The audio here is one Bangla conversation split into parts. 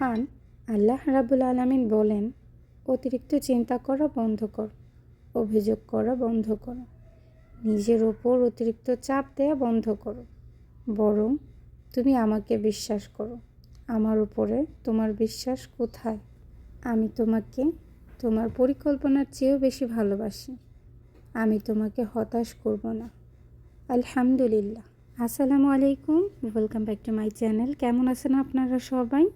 মহান আল্লাহ রাবুল আলামিন বলেন, অতিরিক্ত চিন্তা করা বন্ধ কর, অভিযোগ করা বন্ধ করো, নিজের ওপর অতিরিক্ত চাপ দেওয়া বন্ধ করো, বরং তুমি আমাকে বিশ্বাস করো। আমার উপরে তোমার বিশ্বাস কোথায়? আমি তোমাকে, তোমার পরিকল্পনার চেয়েও বেশি ভালোবাসি। আমি তোমাকে হতাশ করব না। আলহামদুলিল্লাহ। আসসালামু আলাইকুম। Welcome back to my channel. কেমন আছেন আপনারা সবাই?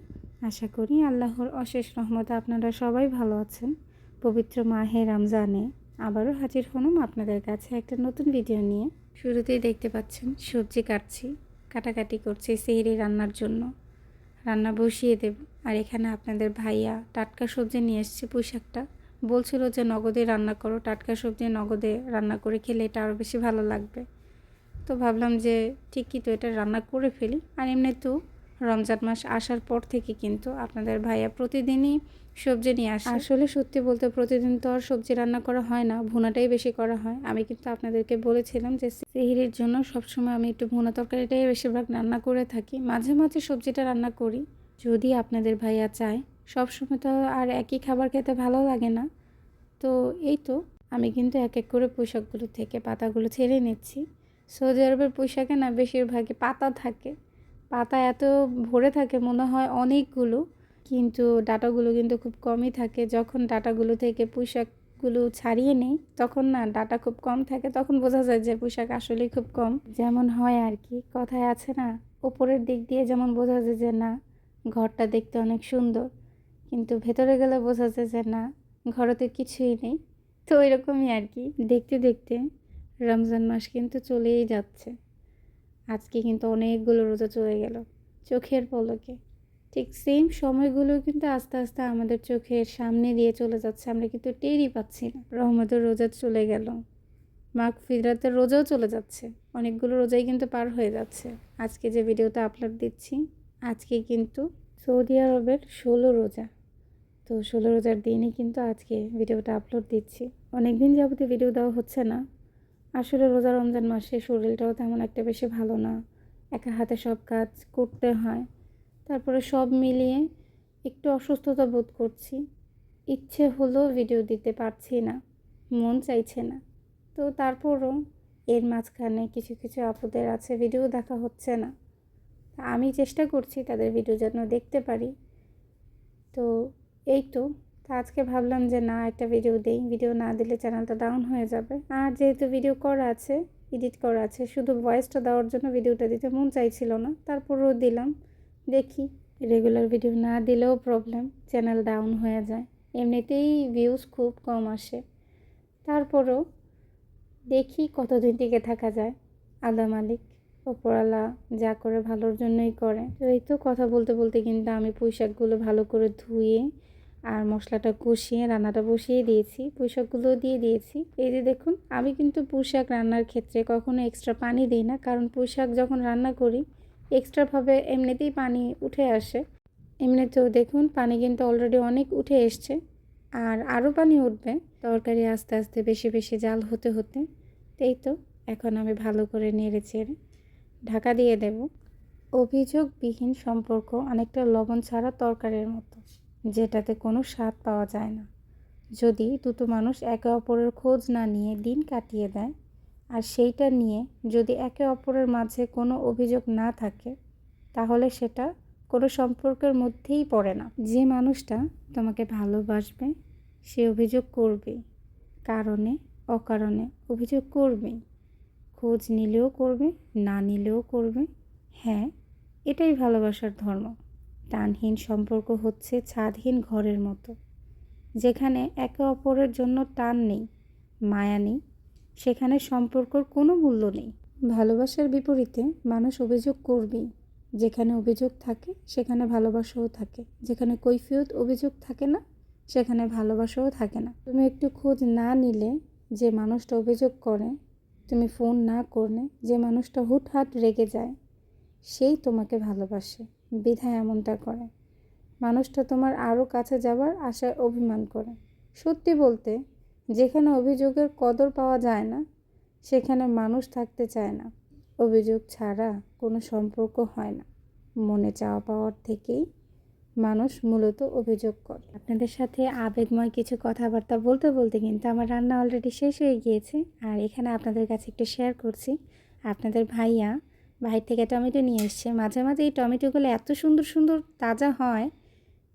আশা করি আল্লাহর অশেষ রহমতে আপনারা সবাই ভালো আছেন। পবিত্র মাহে রমজানে আবারও হাজির হলাম আপনাদের কাছে একটা নতুন ভিডিও নিয়ে। শুরুতেই দেখতে পাচ্ছেন, সবজি কাটছি, কাটাকাটি করছি সেহরি রান্নার জন্য। রান্না বসিয়ে দেব। আর এখানে আপনাদের ভাইয়া টাটকা সবজি নিয়ে এসছে পুঁইশাকটা। বলছিল যে, নগদে রান্না করো, টাটকা সবজি নগদে রান্না করে খেলে এটা আরও বেশি ভালো লাগবে। তো ভাবলাম যে, ঠিকই তো এটা রান্না করে ফেলি। আর এমনি তো রমজান মাস আসার পর থেকে কিন্তু আপনাদের ভাইয়া প্রতিদিনই সবজি নিয়ে আসে। আসলে সত্যি বলতে প্রতিদিন তো আর সবজি রান্না করা হয় না, ভুনাটাই বেশি করা হয়। আমি কিন্তু আপনাদেরকে বলেছিলাম যে সিহিরির জন্য সবসময় আমি একটু ভুনা তরকারিটাই বেশিরভাগ রান্না করে থাকি। মাঝে মাঝে সবজিটা রান্না করি। যদি আপনাদের ভাইয়া চায়, সবসময় তো আর একই খাবার খেতে ভালো লাগে না। তো এই তো, আমি কিন্তু এক এক করে পোশাকগুলো থেকে পাতাগুলো ছেড়ে নিচ্ছি। সৌদি আরবের পোশাকে না বেশিরভাগই পাতা থাকে। পাতা এত ভরে থাকে মনে হয় অনেকগুলো, কিন্তু ডাটাগুলো কিন্তু খুব কমই থাকে। যখন ডাটাগুলো থেকে পোশাকগুলো ছাড়িয়ে নেই, তখন না ডাটা খুব কম থাকে, তখন বোঝা যায় যে পোশাক আসলেই খুব কম। যেমন হয় আর কি, কথায় আছে না, ওপরের দিক দিয়ে যেমন বোঝা যায় যে না, ঘরটা দেখতে অনেক সুন্দর, কিন্তু ভেতরে গেলে বোঝা যায় যে না ঘরেতে কিছুই নেই। তো এরকমই আর কি, দেখতে দেখতে রমজান মাস কিন্তু চলেই যাচ্ছে। আজকে কিন্তু অনেকগুলো রোজা চলে গেল, চোখের পলকে। ঠিক সেম সময়গুলো কিন্তু আস্তে আস্তে আমাদের চোখের সামনে দিয়ে চলে যাচ্ছে, আমরা কিন্তু টেরই পাচ্ছি না। রহমতের রোজা চলে গেল মাঘ ফিদরাতের রোজাও চলে যাচ্ছে, অনেকগুলো রোজাই কিন্তু পার হয়ে যাচ্ছে। আজকে যে ভিডিওটা আপলোড দিচ্ছি, আজকে কিন্তু সৌদি আরবের ষোলো রোজা। তো ষোলো রোজার দিনই কিন্তু আজকে ভিডিওটা আপলোড দিচ্ছি। অনেক দিন যাবতীয় ভিডিও দেওয়া হচ্ছে না আসলে রোজা রমজান মাসে শরীরটাও তেমন একটা বেশি ভালো না। একা হাতে সব কাজ করতে হয়। তারপরে সব মিলিয়ে একটু অসুস্থতা বোধ করছি। ইচ্ছে হলো ভিডিও দিতে পারছি না। মন চাইছে না। তো তারপরও এর মাঝখানে কিছু কিছু আপুদের আছে ভিডিও দেখা হচ্ছে না। আমি চেষ্টা করছি তাদের ভিডিও যেন দেখতে পারি। তো এই তো তো আজকে ভাবলাম যে না, একটা ভিডিও দেই। ভিডিও না দিলে চ্যানেলটা ডাউন হয়ে যাবে। আর যেহেতু ভিডিও করা আছে এডিট করা আছে, শুধু ভয়েসটা দেওয়ার জন্য ভিডিওটা দিতে মন চাইছিল না, তারপরেও দিলাম। দেখি রেগুলার ভিডিও না দিলেও প্রবলেম চ্যানেল ডাউন হয়ে যায়। এমনিতেই ভিউজ খুব কম আসে। তারপরও দেখি কতদিন টিকে থাকা যায়। আল্লাহ মালিক ওপরালা যা করে ভালোর জন্যই করে। তো এই তো কথা বলতে বলতে কিন্তু আমি পুঁইশাকগুলো ভালো করে ধুয়ে আর মশলাটা কষিয়ে, রান্নাটা বসিয়ে দিয়েছি। পুঁইশাকগুলো দিয়ে দিয়েছি। এই যে দেখুন, আমি কিন্তু পুঁইশাক রান্নার ক্ষেত্রে কখনো এক্সট্রা পানি দিই না, কারণ পুঁইশাক যখন রান্না করি এক্সট্রাভাবে এমনিতেই পানি উঠে আসে। এমনিতেও দেখুন, পানি কিন্তু অলরেডি অনেক উঠে এসছে। আর আরও পানি উঠবে, তরকারি আস্তে আস্তে বেশি বেশি জাল হতে হতে। এই তো, এখন আমি ভালো করে নেড়ে চেড়ে ঢাকা দিয়ে দেব। অভিযোগবিহীন সম্পর্ক অনেকটা লবণ ছাড়া তরকারির মতো। যেটাতে কোনো স্বাদ পাওয়া যায় না। যদি দুটো মানুষ একে অপরের খোঁজ না নিয়ে দিন কাটিয়ে দেয়, আর সেইটা নিয়ে যদি একে অপরের মাঝে কোনো অভিযোগ না থাকে, তাহলে সেটা কোনো সম্পর্কের মধ্যেই পড়ে না। যে মানুষটা তোমাকে ভালোবাসবে, সে অভিযোগ করবেই কারণে, অকারণে অভিযোগ করবেই খোঁজ নিলেও করবে, না নিলেও করবে। হ্যাঁ এটাই ভালোবাসার ধর্ম। টানহীন সম্পর্ক হচ্ছে ছাদহীন ঘরের মতো। যেখানে একে অপরের জন্য টান নেই, মায়া নেই, সেখানে সম্পর্কর কোনো মূল্য নেই। ভালোবাসার বিপরীতে মানুষ অভিযোগ করবেই, যেখানে অভিযোগ থাকে, সেখানে ভালোবাসাও থাকে। যেখানে কৈফিয়ত অভিযোগ থাকে না, সেখানে ভালোবাসাও থাকে না। তুমি একটু খোঁজ না নিলে যে মানুষটা অভিযোগ করে, তুমি ফোন না করলে যে মানুষটা হুটহাট রেগে যায়, সেই তোমাকে ভালোবাসে। বিধায় এমনটা করে। মানুষটা তোমার আরও কাছে যাবার আশায় অভিমান করে। সত্যি বলতে, যেখানে অভিযোগের কদর পাওয়া যায় না, সেখানে মানুষ থাকতে চায় না। অভিযোগ ছাড়া কোনো সম্পর্ক হয় না। মনে চাওয়া পাওয়ার থেকেই মানুষ মূলত অভিযোগ করে। আপনাদের সাথে আবেগময় কিছু কথাবার্তা বলতে বলতে কিন্তু আমার রান্না অলরেডি শেষ হয়ে গিয়েছে। আর এখানে আপনাদের কাছে একটু শেয়ার করছি। আপনাদের ভাইয়া বাহির থেকে টমেটো নিয়ে এসছে। মাঝে মাঝে এই টমেটোগুলো এত সুন্দর সুন্দর তাজা হয়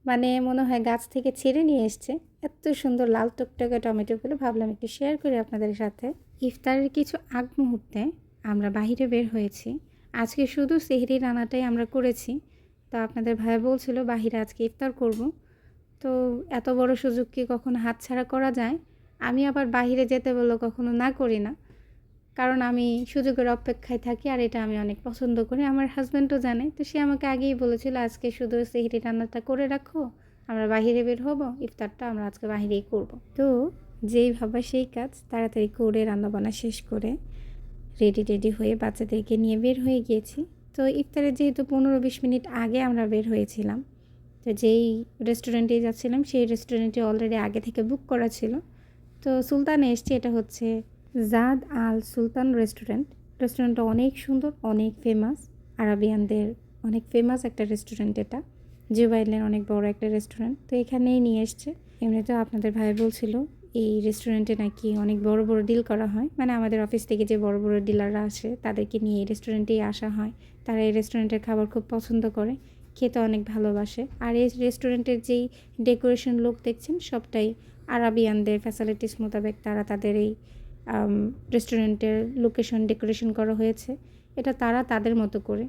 মানে মনে হয় গাছ থেকে ছেড়ে নিয়ে এসছে। এত সুন্দর লাল টকটকে টমেটোগুলো ভাবলাম একটু শেয়ার করি আপনাদের সাথে। ইফতারের কিছু আগ মুহূর্তে আমরা বাহিরে বের হয়েছি। আজকে শুধু সেহরি রান্নাটাই আমরা করেছি। তো আপনাদের ভাই বলছিল, বাহিরে আজকে ইফতার করব। তো এত বড় সুযোগ কি কখনো হাতছাড়া করা যায়? আমি আবার বাহিরে যেতে বলল কখনো না করি না। কারণ আমি সুযোগের অপেক্ষায় থাকি আর এটা আমি অনেক পছন্দ করি। আমার হাজব্যান্ডও জানে। তো সে আমাকে আগেই বলেছিল, আজকে শুধু সেহরি রান্নাটা করে রাখো, আমরা বাহিরে বের হব, ইফতারটা আমরা আজকে বাহিরেই করব। তো যেই ভাবা সেই কাজ, তাড়াতাড়ি করে রান্নাবান্না শেষ করে রেডি টেডি হয়ে বাচ্চাদেরকে নিয়ে বের হয়ে গিয়েছি। তো ইফতারের যেহেতু পনেরো বিশ মিনিট আগে আমরা বের হয়েছিলাম, তো যেই রেস্টুরেন্টে যাচ্ছিলাম, সেই রেস্টুরেন্টে অলরেডি আগে থেকে বুক করা ছিল। তো সুলতানে এসছি, এটা হচ্ছে জাদ আল সুলতান রেস্টুরেন্ট। রেস্টুরেন্টটা অনেক সুন্দর, অনেক ফেমাস আরাবিয়ানদের অনেক ফেমাস একটা রেস্টুরেন্ট এটা। জুবাইলের অনেক বড় একটা রেস্টুরেন্ট। তো এখানেই নিয়ে এসছে। এমনিতেও আপনাদের ভাই বলছিল, এই রেস্টুরেন্টে নাকি অনেক বড় বড় ডিল করা হয়। মানে আমাদের অফিস থেকে যে বড় বড় ডিলাররা আসে, তাদেরকে নিয়ে এই রেস্টুরেন্টেই আসা হয়। তারা এই রেস্টুরেন্টের খাবার খুব পছন্দ করে, খেতে অনেক ভালোবাসে। আর এই রেস্টুরেন্টের যেই ডেকোরেশন লোক দেখছেন, সবটাই আরাবিয়ানদের ফ্যাসিলিটিস মোতাবেক তারা তাদের এই রেস্টুরেন্টের লোকেশন ডেকোরেশন করা হয়েছে। এটা তারা তাদের মতো করে।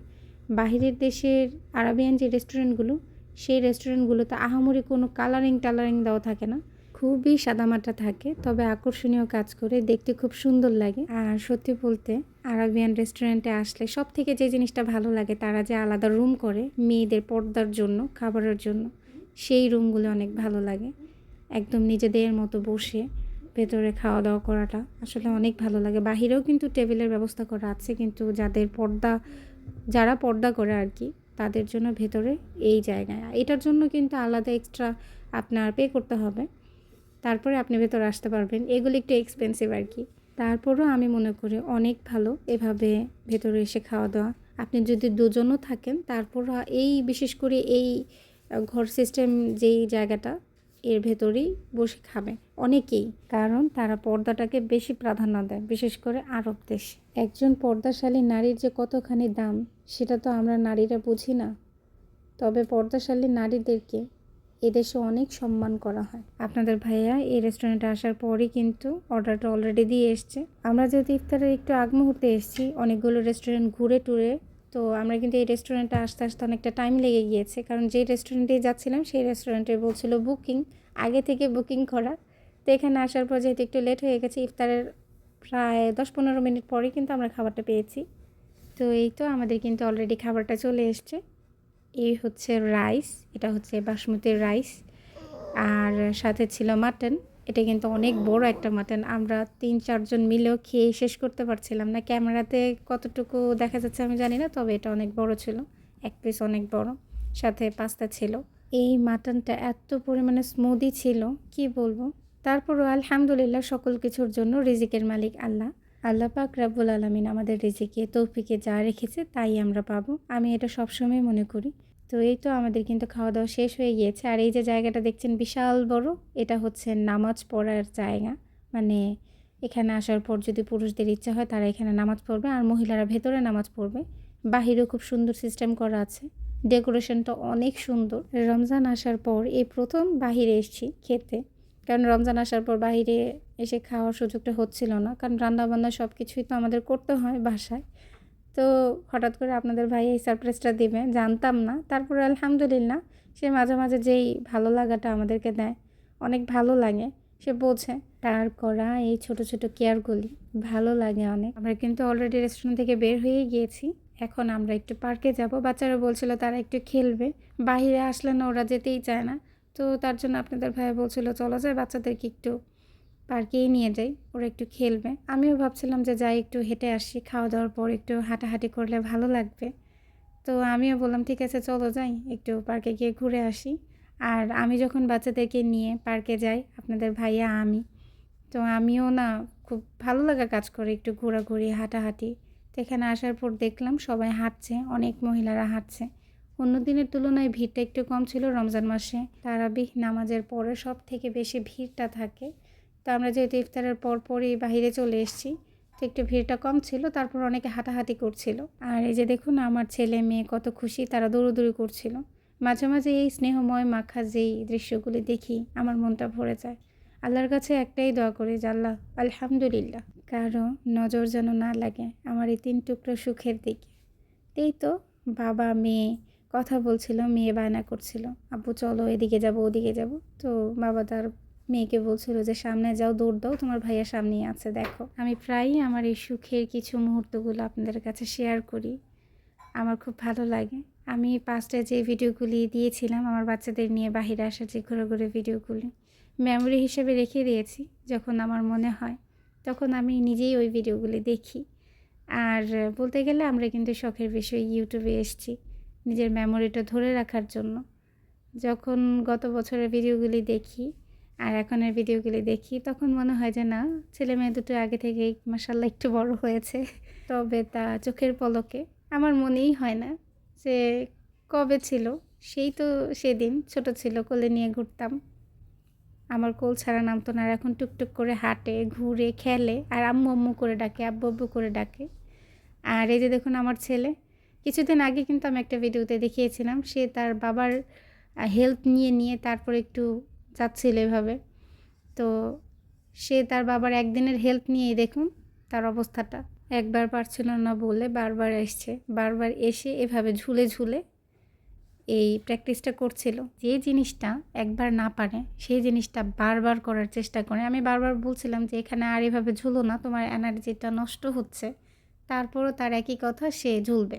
বাহিরের দেশের আরাবিয়ান যে রেস্টুরেন্টগুলো সেই রেস্টুরেন্টগুলোতে আহামরি কোনো কালারিং টালারিং দেওয়া থাকে না। খুবই সাদামাটা থাকে, তবে আকর্ষণীয় কাজ করে, দেখতে খুব সুন্দর লাগে। আর সত্যি বলতে, আরাবিয়ান রেস্টুরেন্টে আসলে সব থেকে যে জিনিসটা ভালো লাগে, তারা যে আলাদা রুম করে মেয়েদের পর্দার জন্য, খাবারের জন্য, সেই রুমগুলো অনেক ভালো লাগে। একদম নিজেদের মতো বসে ভেতরে খাওয়া দাওয়া করাটা আসলে অনেক ভালো লাগে। বাহিরেও কিন্তু টেবিলের ব্যবস্থা করা আছে, কিন্তু যাদের পর্দা, যারা পর্দা করে আর কি তাদের জন্য ভেতরে এই জায়গায় এটার জন্য কিন্তু আলাদা এক্সট্রা আপনার পে করতে হবে। তারপরে আপনি ভেতরে আসতে পারবেন। এগুলো একটু এক্সপেন্সিভ আর কি তারপরও আমি মনে করি অনেক ভালো এভাবে ভেতরে এসে খাওয়া দাওয়া আপনি যদি দুজনও থাকেন তারপর এই, বিশেষ করে এই ঘর সিস্টেম যেই জায়গাটা এর ভেতরেই বসে খাবে। অনেকেই, কারণ তারা পর্দাটাকে বেশি প্রাধান্য দেয়, বিশেষ করে আরব দেশে। একজন পর্দাশালী নারীর যে কতখানি দাম, সেটা তো আমরা নারীরা বুঝি না। তবে পর্দাশালী নারীদেরকে এদেশে অনেক সম্মান করা হয়। আপনাদের ভাইয়া, এই রেস্টুরেন্টে আসার পরই কিন্তু অর্ডারটা অলরেডি দিয়ে এসছে। আমরা যেহেতু ইফতারের একটু আগ মুহূর্তে এসেছি, অনেকগুলো রেস্টুরেন্ট ঘুরে টুরে তো আমরা কিন্তু এই রেস্টুরেন্টে আসতে আসতে অনেকটা টাইম লেগে গিয়েছে। কারণ যে রেস্টুরেন্টেই যাচ্ছিলাম, সেই রেস্টুরেন্টে বলছিল বুকিং আগে থেকে বুকিং করা। তো এখানে আসার পর যেহেতু একটু লেট হয়ে গেছে, ইফতারের প্রায় দশ পনেরো মিনিট পরেই কিন্তু আমরা খাবারটা পেয়েছি। তো এই তো আমাদের কিন্তু অলরেডি খাবারটা চলে এসছে। এই হচ্ছে রাইস এটা হচ্ছে বাসমতির রাইস আর সাথে ছিল মাটন এটা কিন্তু অনেক বড় একটা মাটন। আমরা তিন চারজন মিলেও খেয়ে শেষ করতে পারছিলাম না। ক্যামেরাতে কতটুকু দেখা যাচ্ছে আমি জানি না, তবে এটা অনেক বড় ছিল। এক পিস অনেক বড়, সাথে পাস্তা ছিল। এই মাটনটা এত পরিমাণে স্মুদি ছিল, কি বলব? তারপরও আলহামদুলিল্লাহ সকল কিছুর জন্য রিজিকের মালিক আল্লাহ। আল্লাহ পাক রাব্বুল আলমিন আমাদের রিজিকে, তৌফিকে যা রেখেছে তাই আমরা পাবো। আমি এটা সবসময় মনে করি। তো এই তো আমাদের কিন্তু খাওয়া দাওয়া শেষ হয়ে গিয়েছে। আর এই যে জায়গাটা দেখছেন বিশাল বড়, এটা হচ্ছে নামাজ পড়ার জায়গা। মানে এখানে আসার পর যদি পুরুষদের ইচ্ছা হয় তারা এখানে নামাজ পড়বে আর মহিলারা ভেতরে নামাজ পড়বে। বাহিরেও খুব সুন্দর সিস্টেম করা আছে। ডেকোরেশনটা অনেক সুন্দর। রমজান আসার পর এই প্রথম বাহিরে এসেছি খেতে। কারণ রমজান আসার পর বাহিরে এসে খাওয়ার সুযোগটা হচ্ছিল না। কারণ রান্নাবান্না সব কিছুই তো আমাদের করতে হয় বাসায়। তো হঠাৎ করে আপনাদের ভাই এই সারপ্রাইজটা দেবে, জানতাম না। তারপরে আলহামদুলিল্লাহ, সে মাঝে মাঝে যেই ভালো লাগাটা আমাদেরকে দেয়, অনেক ভালো লাগে, সে বোঝে। তার করা এই ছোট ছোট কেয়ারগুলি ভালো লাগে অনেক। আমরা কিন্তু অলরেডি রেস্টুরেন্ট থেকে বের হয়ে গিয়েছি। এখন আমরা একটু পার্কে যাব। বাচ্চারা বলছিল তারা একটু খেলবে। বাহিরে আসলে না, ওরা যেতেই চায় না। তো তার জন্য আপনাদের ভাই বলছিল, চলো যায় বাচ্চাদেরকে একটু পার্কেই নিয়ে যাই, ওরা একটু খেলবে। আমিও ভাবছিলাম যে যাই একটু হেঁটে আসি খাওয়া দাওয়ার পর একটু হাঁটাহাঁটি করলে ভালো লাগবে। তো আমিও বললাম, ঠিক আছে, চলো যাই, একটু পার্কে গিয়ে ঘুরে আসি। আর আমি যখন বাচ্চাদেরকে নিয়ে পার্কে যাই, আপনাদের ভাইয়া, আমি, তো আমিও না খুব ভালো লাগা কাজ করে একটু ঘোরাঘুরি, হাঁটাহাঁটি। তো এখানে আসার পর দেখলাম সবাই হাঁটছে, অনেক মহিলারা হাঁটছে। অন্য দিনের তুলনায় ভিড়টা একটু কম ছিল রমজান মাসে। তারাবিহ নামাজের পরে সব থেকে বেশি ভিড়টা থাকে। তো আমরা যেহেতু ইফতারের পর পরই বাহিরে চলে এসেছি, তো একটু ভিড়টা কম ছিল, তারপর অনেকে হাঁটাহাঁটি করছিল। আর এই যে দেখুন আমার ছেলে মেয়ে কত খুশি, তারা দৌড়োদৌড়ি করছিল। মাঝে মাঝে এই স্নেহময় মাখা যেই দৃশ্যগুলি দেখি, আমার মনটা ভরে যায়। আল্লাহর কাছে একটাই দোয়া করি যে, আল্লাহ, আলহামদুলিল্লাহ। কারও নজর যেন না লাগে আমার এই তিন টুকরো সুখের দিকে। এই তো বাবা, মেয়ে কথা বলছিল, মেয়ে বায়না করছিল। আব্বু, চলো এদিকে যাব, ওদিকে যাব। তো বাবা তার মেয়েকে বলছিল যে, সামনে যাও, দৌড় দাও, তোমার ভাইয়া সামনেই আছে, দেখো। আমি প্রায়ই আমার এই সুখের কিছু মুহূর্তগুলো আপনাদের কাছে শেয়ার করি। আমার খুব ভালো লাগে। আমি পাঁচটা যে ভিডিওগুলি দিয়েছিলাম, আমার বাচ্চাদের নিয়ে বাহিরে আসা যে ঘুরে ঘুরে ভিডিওগুলি মেমোরি হিসেবে রেখে দিয়েছি, যখন আমার মনে হয়, তখন আমি নিজেই ওই ভিডিওগুলি দেখি। আর বলতে গেলে আমরা কিন্তু শখের বিষয়ে ইউটিউবে এসেছি, নিজের মেমোরিটা ধরে রাখার জন্য। যখন গত বছরের ভিডিওগুলি দেখি আর এখনের ভিডিওগুলি দেখি, তখন মনে হয় যে না ছেলে মেয়ে দুটো আগে থেকেই মাসাল্লাহ একটু বড় হয়েছে। তবে তা চোখের পলকে। আমার মনেই হয় না যে কবে ছিল। সেই তো সেদিন ছোট ছিল, কোলে নিয়ে ঘুরতাম। আমার কোল ছাড়া নামতো না আর এখন টুকটুক করে হাঁটে, ঘুরে, খেলে আর আম্মু আম্মু করে ডাকে, আব্বু আব্বু করে ডাকে। আর এই যে দেখুন আমার ছেলে, কিছুদিন আগে কিন্তু আমি একটা ভিডিওতে দেখিয়েছিলাম, সে তার বাবার হেল্প নিয়ে নিয়ে তারপর একটু যাচ্ছিল এভাবে। তো সে তার বাবার একদিনের হেল্প নিয়েই দেখুন তার অবস্থাটা। একবার পারছিল না বলে বারবার এসছে। বারবার এসে এভাবে ঝুলে ঝুলে এই প্র্যাকটিসটা করছিল। যে জিনিসটা একবার না পারে, সেই জিনিসটা বারবার করার চেষ্টা করে। আমি বারবার বলছিলাম যে এখানে আর এভাবে ঝুলো না, তোমার এনার্জিটা নষ্ট হচ্ছে। তারপরও তার একই কথা, সে ঝুলবে।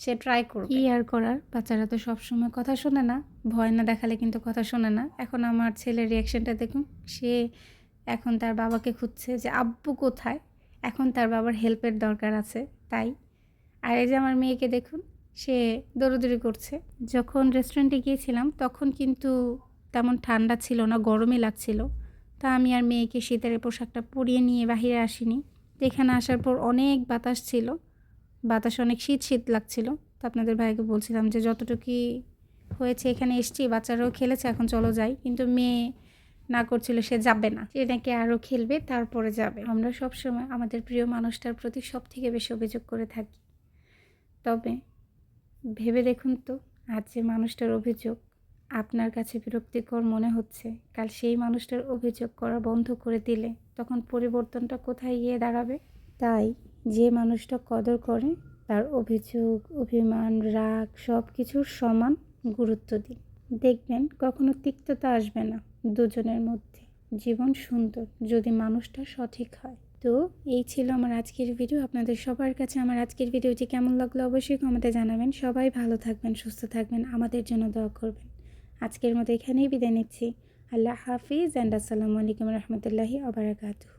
সে ট্রাই করবে। কি আর করার? বাচ্চারা তো সবসময় কথা শোনে না। ভয় না দেখালে কিন্তু কথা শোনে না। এখন আমার ছেলের রিয়াকশনটা দেখুন, সে এখন তার বাবাকে খুঁজছে যে, আব্বু কোথায়? এখন তার বাবার হেল্পের দরকার আছে, তাই। আর এই যে আমার মেয়েকে দেখুন, সে দৌড়দৌড়ি করছে। যখন রেস্টুরেন্টে গিয়েছিলাম, তখন কিন্তু তেমন ঠান্ডা ছিল না, গরমই লাগছিল। তা আমি আর মেয়েকে শীতের পোশাকটা পরিয়ে নিয়ে বাহিরে আসিনি। তো এখানে আসার পর অনেক বাতাস ছিল। বাতাস অনেক শীত শীত লাগছিল। তো আপনাদের ভাইকে বলছিলাম যে যতটুকুই হয়েছে এখানে এসছি, বাচ্চারাও খেলেছে, এখন চলো যাই। কিন্তু মেয়ে না করছিল, সে যাবে না। সে নাকি আরও খেলবে, তারপরে যাবে। আমরা সব সময় আমাদের প্রিয় মানুষটার প্রতি সব থেকে বেশি অভিযোগ করে থাকি। তবে ভেবে দেখুন তো, আজ যে মানুষটার অভিযোগ আপনার কাছে বিরক্তিকর মনে হচ্ছে, কাল সেই মানুষটার অভিযোগ করা বন্ধ করে দিলে তখন পরিবর্তনটা কোথায় গিয়ে দাঁড়াবে? তাই যে মানুষটা কদর করে, তার অভিযোগ, অভিমান, রাগ সব কিছুর সমান গুরুত্ব দিন। দেখবেন কখনো তিক্ততা আসবে না দুজনের মধ্যে। জীবন সুন্দর যদি মানুষটা সঠিক হয়। তো এই ছিল আমার আজকের ভিডিও। আপনাদের সবার কাছে আমার আজকের ভিডিওটি কেমন লাগল অবশ্যই কমেন্টে জানাবেন। সবাই ভালো থাকবেন, সুস্থ থাকবেন, আমাদের জন্য দোয়া করবেন। আজকের মতো এখানেই বিদায় নিচ্ছি। আল্লাহ হাফিজ, অ্যান্ড আসসালামু আলাইকুম রহমতুল্লাহি আবরাকাতু